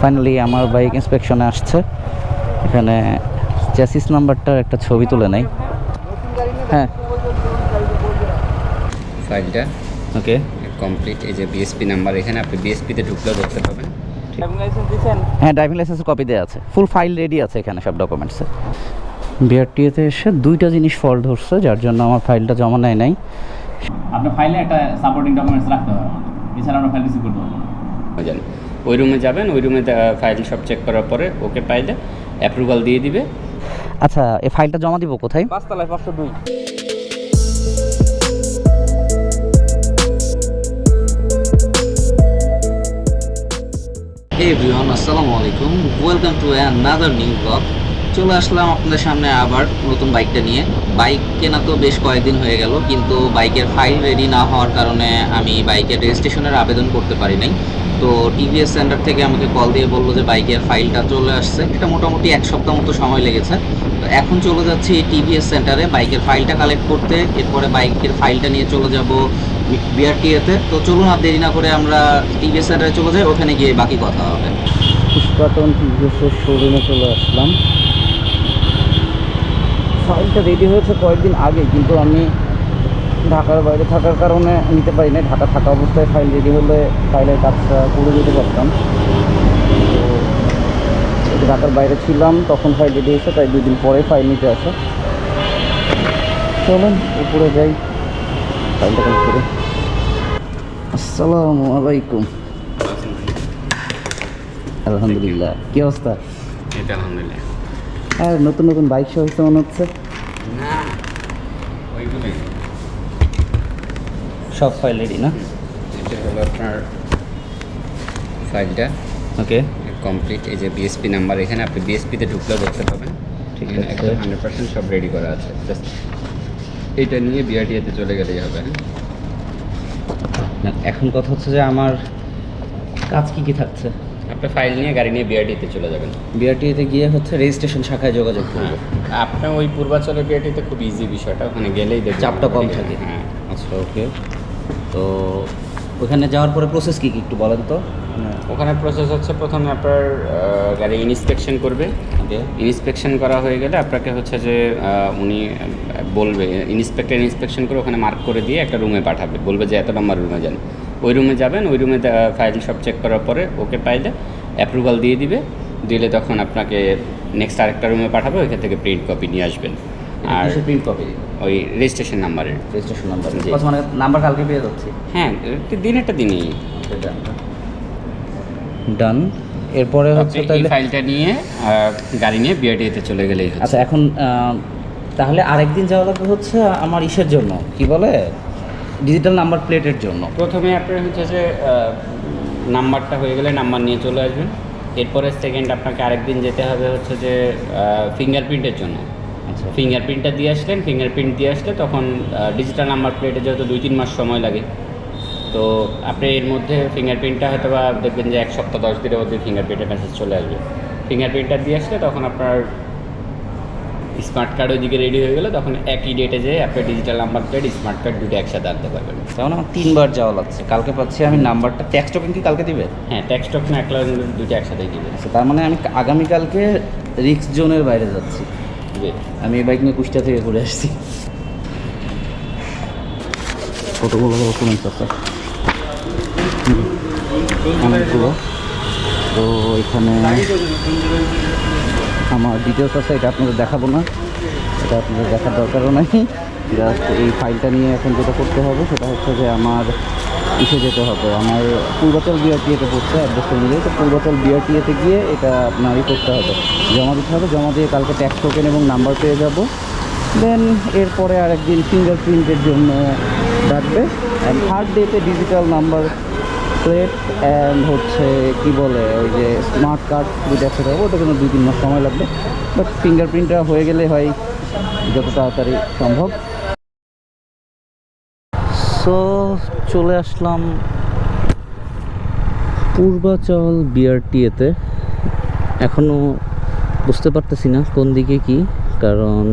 Finally আমার bike ইন্সপেকশনে আসছে। এখানে চ্যাসিস নাম্বারটার একটা ছবি তুলে নেই। হ্যাঁ। ফাইলটা ওকে কমপ্লিট এই যে বিএসপি নাম্বার এখানে আপনি বিএসপিতে ঢুকলেও দেখতে পাবেন। হ্যাঁ ড্রাইভিং লাইসেন্সের কপি দেওয়া আছে। ফুল ফাইল রেডি আছে এখানে সব ডকুমেন্টসে বিআরটিএতে এসে দুইটা জিনিস ফল্ট ধরছে যার জন্য আমার ফাইলটা জমা নেয় নাই। আপনার ফাইলে একটা সাপোর্টিং ডকুমেন্টস রাখতে হবে। এছাড়া আমরা ফাইল রিসিভ করতে পারব না যান ওই রুমে যাবেন ওই রুমে ফাইল সব চেক করার পরে ওকে পাইলে অ্যাপ্রুভাল দিয়ে দিবে। আচ্ছা এই ফাইলটা জমা দিব কোথায়? পাঁচতলায় পাঁচশো দুই। এভরিওয়ান আসসালামু আলাইকুম welcome to another new blog চলে আসলাম আপনাদের সামনে আবার নতুন বাইকটা নিয়ে। বাইক কেনা তো বেশ কয়েকদিন হয়ে গেল, কিন্তু বাইকের ফাইল রেডি না হওয়ার কারণে আমি বাইকের রেজিস্ট্রেশনের আবেদন করতে পারি নাই। তো টিভিএস সেন্টার থেকে আমাকে কল দিয়ে বলল যে বাইকের ফাইলটা চলে আসছে। এটা মোটামুটি এক সপ্তাহ মতো সময় লেগেছে। তো এখন চলে যাচ্ছি টিভিএস সেন্টারে বাইকের ফাইলটা কালেক্ট করতে। এরপরে বাইকের ফাইলটা নিয়ে চলে যাব বিআরটিএতে তো চলুন আর দেরি না করে আমরা টিভিএস সেন্টারে চলে যাই, ওখানে গিয়ে বাকি কথা হবে। পুষ্পাটন টিভিএসের শোরুমে চলে আসলাম। ফাইলটা রেডি হয়েছে কয়েকদিন আগে কিন্তু আমি ঢাকার বাইরে থাকার কারণে নিতে পারি না ঢাকা থাকা অবস্থায় ফাইল রেডি হলে ফাইলের কাজটা করে দিতে পারতাম। তো ঢাকার বাইরে ছিলাম তখন ফাইল রেডি হয়েছে তাই দুদিন পরে ফাইল নিতে আসে। চলুন উপরে যাই। ফাইলটা কালেক্ট করে। আসসালামু আলাইকুম। আলহামদুলিল্লাহ। কি অবস্থা? আলহামদুলিল্লাহ। আর নতুন নতুন বাইক শো হয়েছে মনে হচ্ছে। সব ফাইল রেডি না? এটা হলো আপনার ফাইলটা ওকে কমপ্লিট এই যে বিএসপি নাম্বার এখানে আপনি বিএসপিতে ঢুকলেও দেখতে পাবেন। ঠিক আছে। হান্ড্রেড পার্সেন্ট সব রেডি করা আছে। জাস্ট এইটা নিয়ে বিআরটিএতে চলে গেলেই হবে হ্যাঁ? এখন কথা হচ্ছে যে আমার কাজ কি কি থাকছে? আপনি ফাইল নিয়ে গাড়ি নিয়ে বিআরটিতে চলে যাবেন। বিআরটিতে গিয়ে হচ্ছে রেজিস্ট্রেশন শাখায় যোগাযোগ হ্যাঁ করব আপনার ওই পূর্বাচলের বিআরটিতে খুব ইজি বিষয়টা ওখানে গেলেই দেখবেন। চাপটা কম থাকে। হ্যাঁ আচ্ছা ওকে তো ওখানে যাওয়ার পরে প্রসেস কী কী একটু বলেন তো? ওখানে প্রসেস হচ্ছে প্রথমে আপনার গাড়ি ইন্সপেকশন করবে। ইন্সপেকশন করা হয়ে গেলে আপনাকে হচ্ছে যে উনি বলবে ইন্সপেক্টর ইন্সপেকশন করে ওখানে মার্ক করে দিয়ে একটা রুমে পাঠাবে। বলবে যে এত নম্বর রুমে যান। ওই রুমে যাবেন ওই রুমে ফাইল সব চেক করার পরে ওকে পাইলে অ্যাপ্রুভাল দিয়ে দিবে। দিলে তখন আপনাকে নেক্সট আরেকটা রুমে পাঠাবে ওইখান থেকে প্রিন্ট কপি নিয়ে আসবেন। আর প্রিন্ট কপি ওই রেজিস্ট্রেশন নাম্বারের রেজিস্ট্রেশন নাম্বার নাম্বার কালকে পেয়ে যাচ্ছি। হ্যাঁ একটা দিন একটা দিনই ডান। এরপরে হচ্ছে তাহলে ফাইলটা নিয়ে গাড়ি নিয়ে বিআরটিতে চলে গেলেই আচ্ছা এখন তাহলে আরেকদিন যাওয়া লাগবে হচ্ছে আমার ইসের জন্য কি বলে? ডিজিটাল নাম্বার প্লেটের জন্য। প্রথমে আপনার হচ্ছে যে নাম্বারটা হয়ে গেলে নাম্বার নিয়ে চলে আসবেন। এরপরে সেকেন্ড আপনাকে আরেকদিন যেতে হবে হচ্ছে যে ফিঙ্গারপ্রিন্টের জন্য। আচ্ছা। ফিঙ্গারপ্রিন্টটা দিয়ে আসলেন ফিঙ্গারপ্রিন্ট দিয়ে আসলে তখন ডিজিটাল নাম্বার প্লেটে যেহেতু দুই তিন মাস সময় লাগে তো আপনি এর মধ্যে ফিঙ্গারপ্রিন্টটা হয়তো বা দেখবেন যে এক সপ্তাহ দশ দিনের মধ্যে ফিঙ্গারপ্রিন্টের মেসেজ চলে আসবে। ফিঙ্গারপ্রিন্টটা দিয়ে আসলে তখন আপনার স্মার্ট কার্ড ওইদিকে রেডি হয়ে গেলে তখন একই ডেটে যেয়ে আপনি digital number plate smart card দুটো একসাথে আনতে পারবেন। তেমন আমার তিনবার যাওয়া লাগছে। কালকে পাচ্ছি আমি নাম্বারটা ট্যাক্স টোকেন কি কালকে দিবে? হ্যাঁ ট্যাক্স টক না একলা দুটো একসাথেই দিবে। আচ্ছা তার মানে আমি আগামীকালকে রিক্স জোনের বাইরে যাচ্ছি। আমি এই বাইক নিয়ে কুষ্টিয়া থেকে ঘুরে আসছি। কতগুলো ডকুমেন্টস আছে অনেকগুলো তো এখানে আমার ডিটেলস আছে, এটা আপনাদের দেখাবো না। এটা আপনাদের দেখার দরকারও নাই। জাস্ট এই ফাইলটা নিয়ে এখন যেটা করতে হবে, সেটা হচ্ছে যে আমার ইসে যেতে হবে। আমার পূর্বাচল বিআরটিএতে পড়ছে অ্যাড্রেস অনুযায়ী তো পূর্বাচল বিআরটিএতে গিয়ে এটা আপনার ই করতে হবে। জমা দিতে হবে, জমা দিয়ে কালকে ট্যাক্স টোকেন এবং নাম্বার পেয়ে যাব। দেন এরপরে আরেকদিন ফিঙ্গার প্রিন্টের জন্য ডাকবে। অ্যান্ড থার্ড ডেতে ডিজিটাল নাম্বার প্লেট অ্যান্ড হচ্ছে কি বলে, ওই যে স্মার্ট কার্ড দুটো একসাথে হবে ওটা কিন্তু দুই তিন মাস সময় লাগবে। বাট ফিঙ্গারপ্রিন্টটা হয়ে গেলে হয় যত তাড়াতাড়ি সম্ভব। সো চলে আসলাম পূর্বাচল বিআরটিএতে এখনও বুঝতে পারতেছি না কোন দিকে কি, কারণ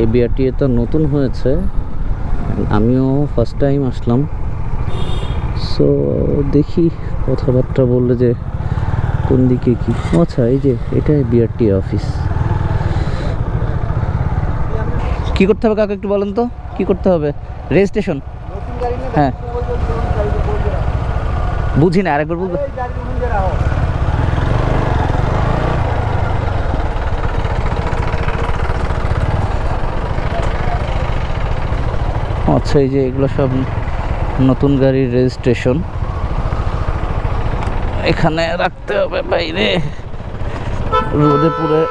এই বিআরটিএ তো নতুন হয়েছে। আমিও ফার্স্ট টাইম আসলাম। সো দেখি কথাবার্তা বললে যে কোন দিকে কি। আচ্ছা এই যে, এটাই বিআরটি অফিস। কি করতে হবে কাকা একটু বলেন তো? কি করতে হবে? রেজিস্ট্রেশন হ্যাঁ। বুঝি না, আরেকবার বলবে। আচ্ছা এই যে এগুলো সব নতুন গাড়ির রেজিস্ট্রেশন। এখানে রাখতে হবে বাইরে। রোদে পুরে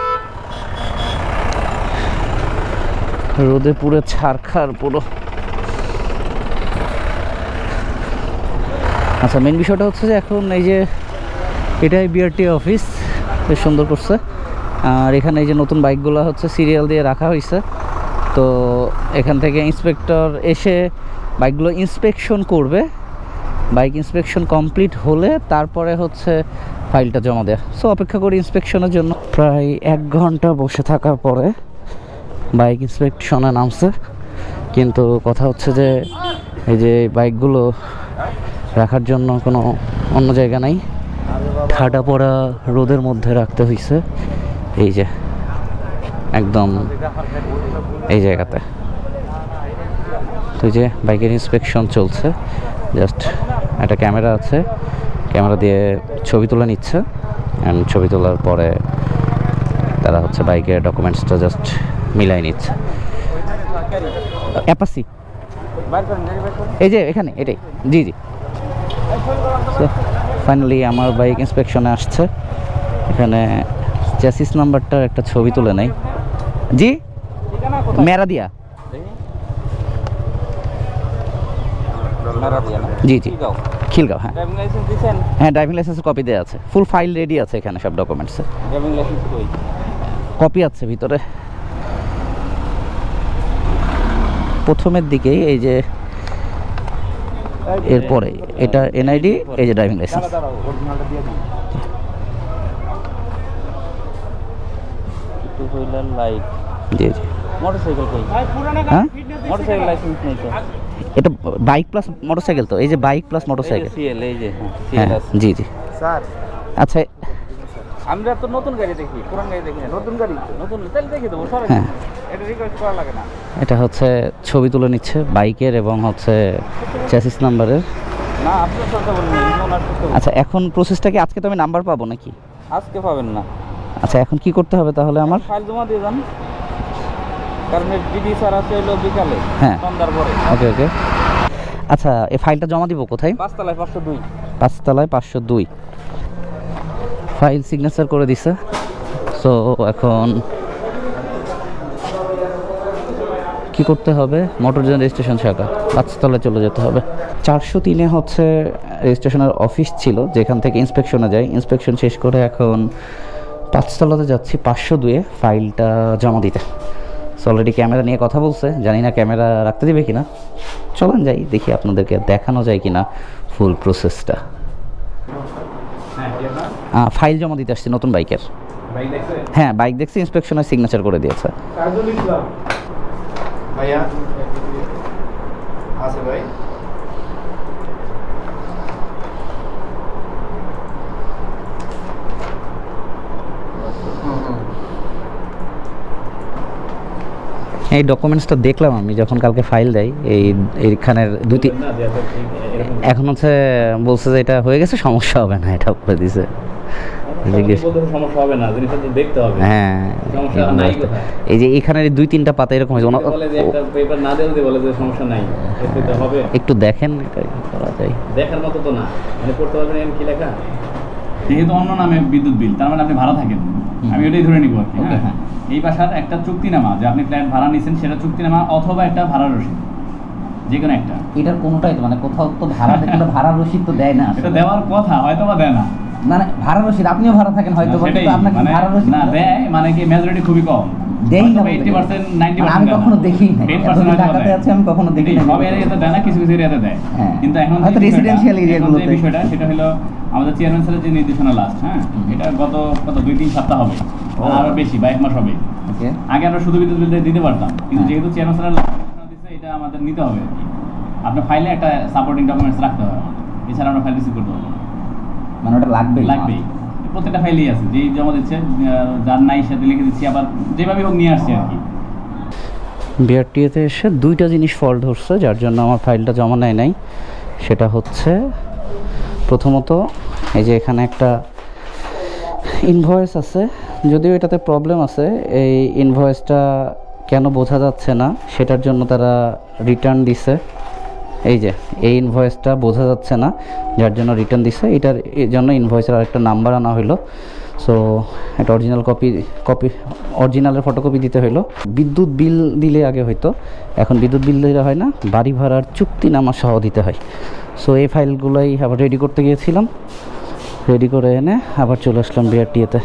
রোদে পুরে ছারখার পুরো। আচ্ছা মেন বিষয়টা হচ্ছে যে এখন এই যে এটাই বিআরটি অফিস বেশ সুন্দর করছে। আর এখানে এই যে নতুন বাইকগুলো হচ্ছে সিরিয়াল দিয়ে রাখা হয়েছে তো এখান থেকে ইন্সপেক্টর এসে বাইকগুলো ইন্সপেকশন করবে। বাইক ইন্সপেকশন কমপ্লিট হলে তারপরে হচ্ছে ফাইলটা জমা দেয়। সো অপেক্ষা করি ইন্সপেকশনের জন্য। প্রায় এক ঘণ্টা বসে থাকার পরে বাইক ইন্সপেকশনে নামছে। কিন্তু কথা হচ্ছে যে, এই যে বাইকগুলো রাখার জন্য কোনো অন্য জায়গা নাই। ঠাডা পড়া রোদের মধ্যে রাখতে হয়েছে এই যে, একদম এই জায়গাতে। তো এই যে বাইকের ইন্সপেকশন চলছে জাস্ট একটা ক্যামেরা আছে ক্যামেরা দিয়ে ছবি তুলে নিচ্ছে অ্যান্ড ছবি তোলার পরে তারা হচ্ছে বাইকের ডকুমেন্টসটা জাস্ট মিলাই নিচ্ছে। অ্যাপাসি এই যে এখানে এটাই জি জি। ফাইনালি আমার বাইক ইন্সপেকশনে আসছে। এখানে চ্যাসিস নাম্বারটার একটা ছবি তুলে নেই। জি? মেরা দিয়া জি জি। খিলগাঁও। হ্যাঁ। ড্রাইভিং লাইসেন্স হ্যাঁ ড্রাইভিং লাইসেন্সের কপি দেওয়া আছে। ফুল ফাইল রেডি আছে এখানে সব ডকুমেন্টসে কপি আছে ভিতরে। প্রথমের দিকেই এই যে এরপরে এটা এনআইডি এই যে ড্রাইভিং লাইসেন্স জি জি। মোটরসাইকেল কই? হ্যাঁ? মোটরসাইকেল লাইসেন্স নেই তো এটা বাইক প্লাস মোটরসাইকেল তো? এই যে বাইক প্লাস মোটরসাইকেল এই যে হ্যাঁ হ্যাঁ জি জি। স্যার। আচ্ছা আমরা তো নতুন গাড়ি দেখি পুরান গাড়ি দেখি না। নতুন গাড়ি নতুন তাহলে দেখি দেবো সবাই হ্যাঁ। এটা রিকোয়েস্ট করা লাগে না। এটা হচ্ছে ছবি তুলে নিচ্ছে বাইকের এবং হচ্ছে চ্যাসিস নাম্বারের না আপনি বলেন। আচ্ছা এখন প্রসেসটা কি আজকে তো আমি নাম্বার পাবো নাকি? আজকে পাবেন না। আচ্ছা এখন কি করতে হবে তাহলে আমার? ফাইল জমা দিয়ে যান। কারণ ডিডি স্যার আছে হলো বিকালে হ্যাঁ। সন্ধ্যার পরে। ওকে ওকে। আচ্ছা এই ফাইলটা জমা দিব কোথায়? পাঁচতলায় পাঁচশো দুই। পাঁচতলায় পাঁচশো দুই। ফাইল সিগনেচার করে দিছে। সো এখন কি করতে হবে? মোটর জেন রেজিস্ট্রেশন শাখা পাঁচতলায় চলে যেতে হবে। চারশো তিনে হচ্ছে রেজিস্ট্রেশনের অফিস ছিল যেখান থেকে ইন্সপেকশনে যাই। ইন্সপেকশন শেষ করে এখন পাঁচতলাতে যাচ্ছি পাঁচশো দুয়ে ফাইলটা জমা দিতে। অলরেডি ক্যামেরা নিয়ে কথা বলছে, জানি না ক্যামেরা রাখতে দিবে কিনা। চলেন যাই, দেখি আপনাদেরকে দেখানো যায় কিনা ফুল প্রসেসটা ফাইল জমা দিতে আসছে, নতুন বাইকের। হ্যাঁ বাইক দেখছি ইন্সপেকশনের সিগনেচার করে দিয়েছে। ভাইয়া, আছে ভাই। এই ডকুমেন্টসটা দেখলাম আমি যখন কালকে ফাইল দেয় এই এইখানের দুই তিন এখন হচ্ছে বলছে যে এটা হয়ে গেছে সমস্যা হবে না এটা বলে দিছে। জিজ্ঞেস সমস্যা হবে না জিনিসটা তো দেখতে হবে। হ্যাঁ? এই যে দুই তিনটা পাতা এরকম হয়েছে একটা পেপার না দিলে দিয়ে বলে যে সমস্যা নাই এতে তো হবে। একটু দেখেন এটা করা যায়? দেখার মতো তো না মানে পড়তে পারবেন কি লেখা? যেহেতু অন্য নামে বিদ্যুৎ বিল তার মানে আপনি ভাড়া থাকেন। আমি ওটাই ধরে নিব আর কি হ্যাঁ। এই বাসার একটা চুক্তিনামা যে আপনি ফ্ল্যাট ভাড়া নিছেন সেটা চুক্তিনামা অথবা একটা ভাড়া রসিদ যে কোনো একটা এটার কোনোটাই তো মানে কোথাও তো ভাড়া কোনো ভাড়া রসিদ তো দেয় না এটা দেওয়ার কথা হয়তো বা দেয় না মানে ভাড়া রসিদ আপনিও ভাড়া থাকেন হয়তো আপনাকে মানে ভাড়া রসিদ না দেয় মানে কি মেজরিটি খুবই কম দেই না বলতে এইটি গেলে। পার্সেন্ট নাইনটি মানে আমি কখনো দেখি নাই। এতদিন ঢাকাতে আছি, আমি কখনো দেখি নাই। সব এরিয়াতে দেয় না কিছু কিছু এরিয়াতে দেয় হ্যাঁ। কিন্তু এখন হয়তো বিষয়টা- residential area এখন যে গুলোতে। বিষয়টা সেটা হলো আমাদের চেয়ারম্যান স্যারের যে নির্দেশনা লাস্ট হ্যাঁ এটা গত কত দুই তিন সপ্তাহ হবে আর বেশি বা এক মাস হবে। ওকে। আগে আমরা শুধু বিদ্যুৎ বিলটা দিতে পারতাম। কিন্তু হ্যাঁ। যেহেতু চেয়ারম্যান দিচ্ছে এটা আমাদের নিতে হবে। আর কি আপনার ফাইলে একটা সাপোর্টিং ডকুমেন্টস রাখতে হবে এছাড়া আমরা ফাইল রিসিভ করতে পারব মানে ওটা লাগবে লাগবেই। প্রত্যেকটা ফাইলেই আছে। যেই জমা দিচ্ছে যার নাই সাথে লিখে দিচ্ছি আবার যেভাবে হোক নিয়ে আসছি আর কি। বিআরটিএতে এসে দুইটা জিনিস ফল ধরছে যার জন্য আমার ফাইলটা জমা নেয় নাই। সেটা হচ্ছে প্রথমত এই যে এখানে একটা ইনভয়েস আছে যদিও এটাতে প্রবলেম আছে, এই ইনভয়েসটা কেন বোঝা যাচ্ছে না, সেটার জন্য তারা রিটার্ন দিছে। এই যে, এই ইনভয়েসটা বোঝা যাচ্ছে না, যার জন্য রিটার্ন দিছে। এটার জন্য ইনভয়েসের আরেকটা নাম্বার আনা হলো সো একটা অরিজিনাল কপি কপি অরিজিনালের ফটোকপি দিতে হলো বিদ্যুৎ বিল দিলে আগে হয়তো এখন বিদ্যুৎ বিল দিলে হয় না, বাড়ি ভাড়ার চুক্তিনামা সহ দিতে হয়। সো এই ফাইলগুলোই আবার রেডি করতে গিয়েছিলাম। রেডি করে এনে আবার চলে আসলাম বিআরটিএতে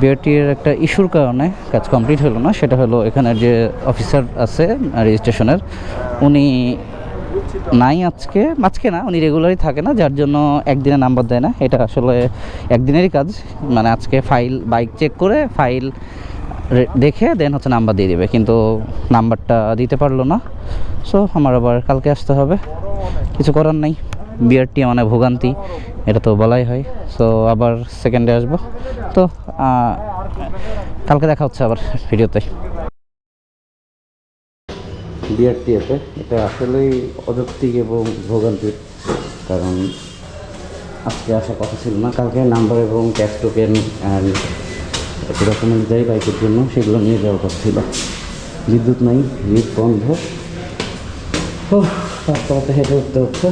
বিআরটির একটা ইস্যুর কারণে কাজ কমপ্লিট হলো না, সেটা হলো এখানের যে অফিসার আছে, রেজিস্ট্রেশনের, উনি নাই আজকে আজকে না, উনি রেগুলারই থাকে না, যার জন্য একদিনে নাম্বার দেয় না। এটা আসলে একদিনেরই কাজ মানে আজকে ফাইল বাইক চেক করে ফাইল দেখে দেন হচ্ছে নাম্বার দিয়ে দেবে। কিন্তু নাম্বারটা দিতে পারল না। সো আমার আবার কালকে আসতে হবে। কিছু করার নাই। বিআরটি মানে ভোগান্তি, এটা তো বলাই হয়। সো আবার সেকেন্ডে আসব। তো কালকে দেখা হচ্ছে আবার ভিডিওতে। বিআরটিএতে এটা আসলেই অযৌক্তিক এবং ভোগান্তির কারণ। আজকে আসার কথা ছিল না। কালকে নাম্বার এবং ক্যাশ টোকেন অ্যান্ড ডকুমেন্ট দেয় বাইকের জন্য সেগুলো নিয়ে যাওয়ার কথা ছিল। বিদ্যুৎ নাই লিফট বন্ধ। ও রাস্তাঘাটে হেঁটে উঠতে হচ্ছে।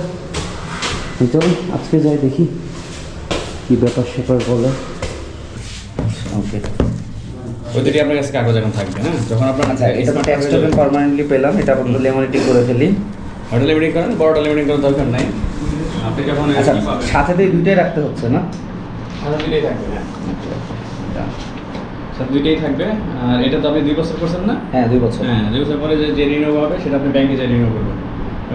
চলুন আজকে যাই দেখি কী ব্যাপার স্যাপার বলে। ওকে আপনার কাছে কাগজ এখন থাকবে হ্যাঁ? যখন আপনার আচ্ছা এটা তো ট্যাক্স টোকেন পার্মানেন্টলি পেলাম এটা আপাতত লেমনিটি করে ফেলি। হোটেল লিমিটিং করেন বড়টা লিমিটিং করার দরকার নাই। আপনি যখন আচ্ছা সাথে দুইটাই রাখতে হচ্ছে না? সাথে দুইটাই থাকবে হ্যাঁ। সাথে দুইটাই থাকবে। আর এটা তো আপনি দুই বছর করছেন না? হ্যাঁ দুই বছর। হ্যাঁ দুই বছর পরে যে রিনিউ হবে সেটা আপনি ব্যাংকে যে রিনিউ করবেন।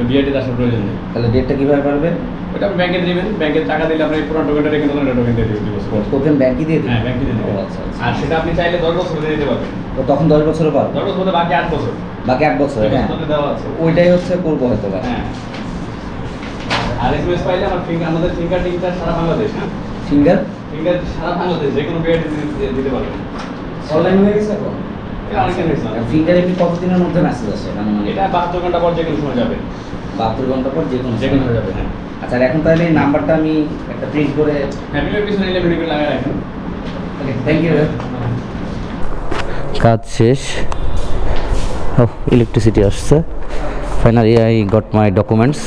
বিআইটিতে আসার প্রয়োজন নেই। তাহলে ডেটটা কীভাবে পারবে ওটা আপনি ব্যাংকে দিবেন। ব্যাংকে টাকা দিলে আপনি পুরো টোকেনটা রেখে দেবেন টোকেন দিয়ে দেবেন দুই বছর পর। টোকেন ব্যাংকই দিয়ে দিই হ্যাঁ ব্যাংকে দিয়ে দেবেন। আচ্ছা, আচ্ছা। আর সেটা আপনি চাইলে দশ বছর দিয়ে দিতে পারবেন। তো তখন দশ বছরও পারব দশ বছর বাকি আট বছর। বাকি এক বছর হ্যাঁ। ওইটাই হচ্ছে করব হয়তো হ্যাঁ। আর এসএমএস পাইলে আমার ফিঙ্গার আমাদের ফিঙ্গার টিংটা সারা বাংলাদেশ হ্যাঁ। ফিঙ্গার ফিঙ্গার সারা বাংলাদেশ যে কোনো বিআইটি দিতে পারবেন অনলাইন হয়ে গেছে এখন? এটা অনেকের হয়েছে না। ফিঙ্গারে কি কতদিনের মধ্যে মেসেজ আসে? মানে এটা বাহাত্তর ঘণ্টা পর যে কোনো সময় যাবে। বাহাত্তর ঘণ্টা পর যে কোনো যে কোনো যাবে হ্যাঁ। আচ্ছা আর এখন তাহলে এই নাম্বারটা আমি একটা প্রিন্ট করে থ্যাংক ইউ কাজ শেষ। ইলেকট্রিসিটি আসছে। Finally I got my documents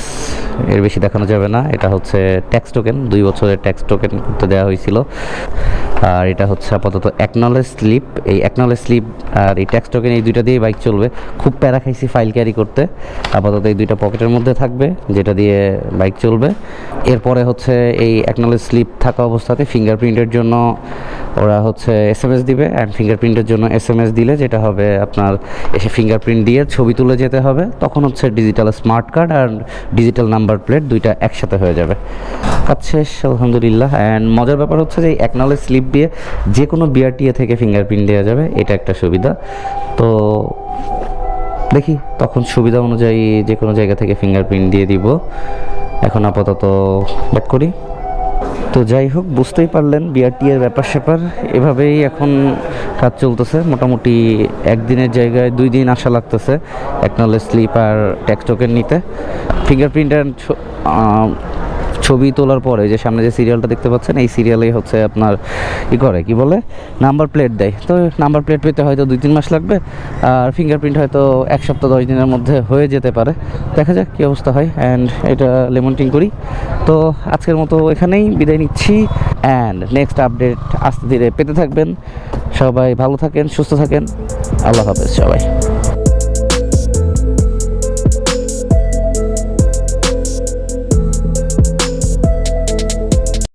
এর বেশি দেখানো যাবে না। এটা হচ্ছে ট্যাক্স টোকেন দুই বছরের ট্যাক্স টোকেন করতে দেওয়া হয়েছিল। আর এটা হচ্ছে আপাতত একনলেজ স্লিপ এই একনলেজ স্লিপ আর এই ট্যাক্স টোকেন এই দুইটা দিয়ে বাইক চলবে। খুব প্যারা খাইছি ফাইল ক্যারি করতে। আপাতত এই দুইটা পকেটের মধ্যে থাকবে, যেটা দিয়ে বাইক চলবে। এরপরে হচ্ছে এই একনলেজ স্লিপ থাকা অবস্থাতে ফিঙ্গারপ্রিন্টের জন্য ওরা হচ্ছে এস এম এস দিবে অ্যান্ড ফিঙ্গারপ্রিন্টের জন্য এস এম এস দিলে যেটা হবে আপনার এসে ফিঙ্গারপ্রিন্ট দিয়ে ছবি তুলে যেতে হবে। তখন হচ্ছে ডিজিটাল স্মার্ট কার্ড আর ডিজিটাল নাম্বার প্লেট দুইটা একসাথে হয়ে যাবে। কাজ শেষ, আলহামদুলিল্লাহ। অ্যান্ড মজার ব্যাপার হচ্ছে যে একনলেজ স্লিপ দিয়ে যে কোনো বিআরটিএ থেকে ফিঙ্গারপ্রিন্ট দেওয়া যাবে, এটা একটা সুবিধা। তো দেখি, তখন সুবিধা অনুযায়ী যে কোনো জায়গা থেকে ফিঙ্গারপ্রিন্ট দিয়ে দিব। এখন আপাতত ব্যাক করি। তো যাই হোক, বুঝতেই পারলেন বিআরটি এর ব্যাপার স্যাপার। এভাবেই এখন কাজ চলতেছে। মোটামুটি একদিনের জায়গায় দুই দিন আসা লাগতেছে। একনলেজ স্লিপ আর ট্যাক্স টোকেন নিতে। ফিঙ্গারপ্রিন্ট অ্যান্ড ছবি তোলার পরে যে সামনে যে সিরিয়ালটা দেখতে পাচ্ছেন, এই সিরিয়ালেই হচ্ছে আপনার ই করে, কি বলে? নাম্বার প্লেট দেয়। তো নাম্বার প্লেট পেতে হয়তো দুই তিন মাস লাগবে, আর ফিঙ্গারপ্রিন্ট হয়তো এক সপ্তাহ, দশ দিনের মধ্যে হয়ে যেতে পারে। দেখা যাক কী অবস্থা হয় অ্যান্ড এটা লেমন্টিং করি। তো আজকের মতো এখানেই বিদায় নিচ্ছি অ্যান্ড নেক্সট আপডেট আস্তে ধীরে পেতে থাকবেন। সবাই ভালো থাকেন, সুস্থ থাকেন। আল্লাহ হাফেজ সবাই।